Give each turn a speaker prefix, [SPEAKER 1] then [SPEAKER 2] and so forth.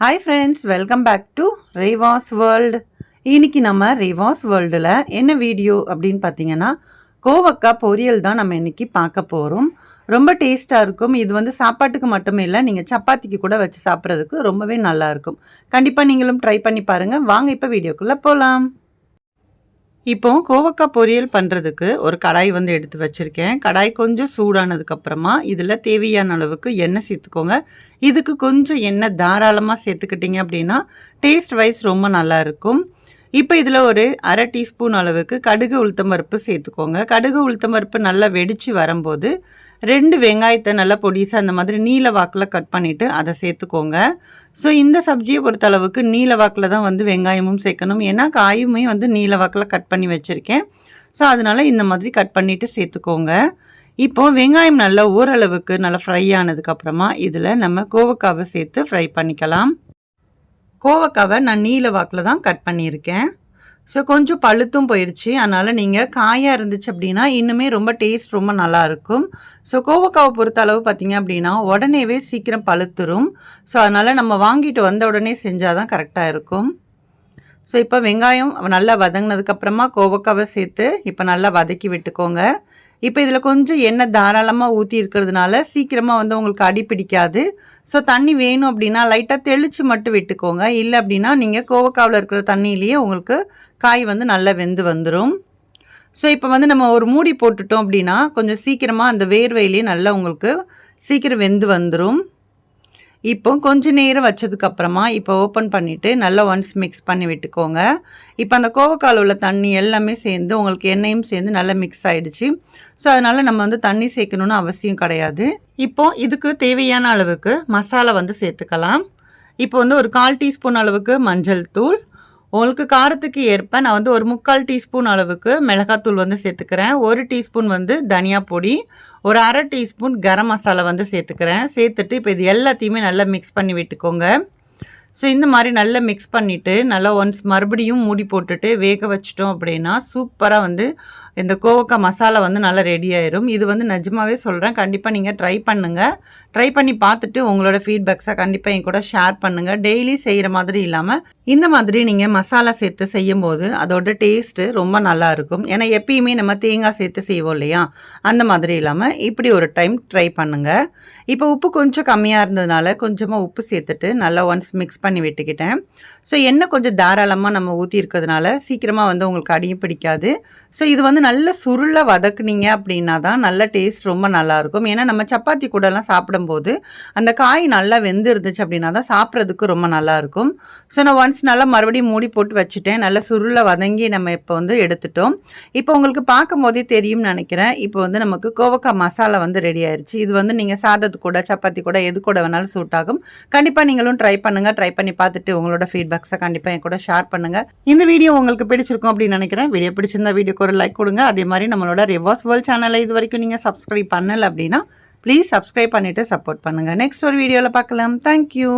[SPEAKER 1] Hi friends welcome back to Reva's world இன்னைக்கு நம்ம ரேவாஸ் வேர்ல்டில் என்ன வீடியோ அப்படின்னு பார்த்தீங்கன்னா கோவக்காய் பொரியல் தான் நம்ம இன்றைக்கி பார்க்க போகிறோம் ரொம்ப டேஸ்ட்டாக இருக்கும். இது வந்து சாப்பாட்டுக்கு மட்டுமே இல்லை நீங்கள் சப்பாத்திக்கு கூட வச்சு சாப்பிட்றதுக்கு ரொம்பவே நல்லாயிருக்கும் கண்டிப்பாக நீங்களும் ட்ரை பண்ணி பாருங்கள் வாங்க இப்போ வீடியோக்குள்ளே போகலாம் இப்போ கோவக்காய் பொரியல் பண்ணுறதுக்கு ஒரு கடாய் வந்து எடுத்து வச்சுருக்கேன். கடாய் கொஞ்சம் சூடானதுக்கப்புறமா இதில் தேவையான அளவுக்கு எண்ணெய் சேர்த்துக்கோங்க. இதுக்கு கொஞ்சம் எண்ணெய் தாராளமாக சேர்த்துக்கிட்டிங்க அப்படின்னா டேஸ்ட் வைஸ் ரொம்ப நல்லா இருக்கும். இப்போ இதில் ஒரு அரை டீஸ்பூன் அளவுக்கு கடுகு உளுத்தம்பருப்பு சேர்த்துக்கோங்க. கடுகு உளுத்தம்பருப்பு நல்லா வெடித்து வரும்போது ரெண்டு வெங்காயத்தை நல்லா பொடிசாக அந்த மாதிரி நீல வாக்கில் கட் பண்ணிவிட்டு அதை சேர்த்துக்கோங்க. ஸோ இந்த சப்ஜியை பொறுத்தளவுக்கு நீல வாக்கில் தான் வந்து வெங்காயமும் சேர்க்கணும். ஏன்னா காயுமே வந்து நீல வாக்கில் கட் பண்ணி வச்சுருக்கேன். ஸோ அதனால் இந்த மாதிரி கட் பண்ணிவிட்டு சேர்த்துக்கோங்க. இப்போது வெங்காயம் நல்லா ஓரளவுக்கு நல்லா ஃப்ரை ஆனதுக்கப்புறமா இதில் நம்ம கோவக்காவை சேர்த்து ஃப்ரை பண்ணிக்கலாம். கோவக்காவை நான் நீல வாக்கில் தான் கட் பண்ணியிருக்கேன். ஸோ கொஞ்சம் பழுத்தும் போயிடுச்சு அதனால் நீங்கள் காயாக இருந்துச்சு அப்படின்னா இன்னுமே ரொம்ப டேஸ்ட் ரொம்ப நல்லாயிருக்கும் ஸோ கோவக்காவை பொறுத்த அளவு பார்த்தீங்க அப்படின்னா உடனேவே சீக்கிரம் பழுத்துரும். ஸோ அதனால் நம்ம வாங்கிட்டு வந்த உடனே செஞ்சால் தான் கரெக்டாக இருக்கும். ஸோ இப்போ வெங்காயம் நல்லா வதங்கினதுக்கப்புறமா கோவக்காவை சேர்த்து இப்போ நல்லா வதக்கி விட்டுக்கோங்க. இப்போ இதில் கொஞ்சம் எண்ணெய் தாராளமாக ஊற்றி இருக்கிறதுனால சீக்கிரமாக வந்து உங்களுக்கு அடி பிடிக்காது. ஸோ தண்ணி வேணும் அப்படின்னா லைட்டாக தெளித்து மட்டும் விட்டுக்கோங்க. இல்லை அப்படின்னா நீங்கள் கோவக்காவில் இருக்கிற தண்ணியிலேயே உங்களுக்கு காய் வந்து நல்லா வெந்து வந்துடும் ஸோ இப்போ வந்து நம்ம ஒரு மூடி போட்டுட்டோம் அப்படின்னா கொஞ்சம் சீக்கிரமாக அந்த வேர்வையிலேயே நல்லா உங்களுக்கு சீக்கிரம் வெந்து வந்துடும் இப்போ கொஞ்ச நேரம் வச்சதுக்கப்புறமா இப்போ ஓப்பன் பண்ணிவிட்டு நல்லா ஒன்ஸ் மிக்ஸ் பண்ணி விட்டுக்கோங்க. இப்போ அந்த கோவக்கால் உள்ள தண்ணி எல்லாமே சேர்ந்து உங்களுக்கு எண்ணெயும் சேர்ந்து நல்லா மிக்ஸ் ஆகிடுச்சு ஸோ அதனால் நம்ம வந்து தண்ணி சேர்க்கணுன்னு அவசியம் கிடையாது. இப்போ இதுக்கு தேவையான அளவுக்கு மசாலா வந்து சேர்த்துக்கலாம். இப்போ வந்து ஒரு கால் டீஸ்பூன் அளவுக்கு மஞ்சள் தூள் உங்களுக்கு காரத்துக்கு ஏற்ப நான் வந்து ஒரு முக்கால் டீஸ்பூன் அளவுக்கு மிளகாத்தூள் வந்து சேர்த்துக்கிறேன். ஒரு டீஸ்பூன் வந்து தனியா பொடி ஒரு அரை டீஸ்பூன் கரம் மசாலா வந்து சேர்த்துக்கிறேன். சேர்த்துட்டு இப்போ இது எல்லாத்தையுமே நல்லா மிக்ஸ் பண்ணி விட்டுக்கோங்க. ஸோ இந்த மாதிரி நல்லா மிக்ஸ் பண்ணிவிட்டு நல்லா ஒன்ஸ் மறுபடியும் மூடி போட்டுட்டு வேக வச்சிட்டோம் அப்படின்னா சூப்பராக வந்து இந்த கோவக்காய் மசாலா வந்து நல்லா ரெடி ஆயிரும். இது வந்து நிஜமாவே சொல்கிறேன் கண்டிப்பாக நீங்கள் ட்ரை பண்ணுங்கள் ட்ரை பண்ணி பார்த்துட்டு உங்களோட ஃபீட்பேக்ஸை கண்டிப்பாக என் கூட ஷேர் பண்ணுங்கள் டெய்லி செய்கிற மாதிரி இல்லாமல் இந்த மாதிரி நீங்கள் மசாலா சேர்த்து செய்யும்போது அதோட டேஸ்ட்டு ரொம்ப நல்லா இருக்கும். ஏன்னா எப்பயுமே நம்ம தேங்காய் சேர்த்து செய்வோம் இல்லையா? அந்த மாதிரி இல்லாமல் இப்படி ஒரு டைம் ட்ரை பண்ணுங்கள் இப்போ உப்பு கொஞ்சம் கம்மியாக இருந்ததுனால கொஞ்சமாக உப்பு சேர்த்துட்டு நல்லா ஒன்ஸ் மிக்ஸ் பண்ணி விட்டுக்கிட்டேன். ஸோ எண்ணெய் கொஞ்சம் தாராளமாக நம்ம ஊற்றி இருக்கிறதுனால சீக்கிரமாக வந்து உங்களுக்கு அடியும் பிடிக்காது. ஸோ இது வந்து நல்ல சுருளை வதக்குனீங்க அப்படின்னா தான் நல்ல டேஸ்ட் ரொம்ப நல்லாயிருக்கும் ஏன்னா நம்ம சப்பாத்தி கூடலாம் சாப்பிட சாப்பிடும்போது அந்த காய் நல்லா வெந்து இருந்துச்சு அப்படின்னா தான் சாப்பிட்றதுக்கு ரொம்ப நல்லாயிருக்கும். ஸோ நான் ஒன்ஸ் நல்லா மறுபடியும் மூடி போட்டு வச்சுட்டேன். நல்லா சுருளை வதங்கி நம்ம இப்போ வந்து எடுத்துட்டோம். இப்போ உங்களுக்கு பார்க்கும் போதே தெரியும்னு நினைக்கிறேன். இப்போ வந்து நமக்கு கோவக்காய் மசாலா வந்து ரெடி ஆயிடுச்சு இது வந்து நீங்கள் சாதத்து கூட சப்பாத்தி கூட எது கூட வேணாலும் சூட் ஆகும். கண்டிப்பாக நீங்களும் ட்ரை பண்ணுங்கள் ட்ரை பண்ணி பார்த்துட்டு உங்களோட ஃபீட்பேக்ஸை கண்டிப்பாக என் கூட ஷேர் பண்ணுங்கள் இந்த வீடியோ உங்களுக்கு பிடிச்சிருக்கும் அப்படின்னு நினைக்கிறேன். வீடியோ பிடிச்சிருந்தா வீடியோக்கு ஒரு லைக் கொடுங்க. அதே மாதிரி நம்மளோட ரிவர்ஸ் வேர்ல்ட் சேனலை இது வரைக்கும் நீங்கள் சப்ஸ்கிரைப் பண்ணலை அப்படின்னா ப்ளீஸ் சப்ஸ்கிரைப் பண்ணிவிட்டு சப்போர்ட் பண்ணுங்கள் நெக்ஸ்ட் ஒரு வீடியோவில் பார்க்கலாம். தேங்க்யூ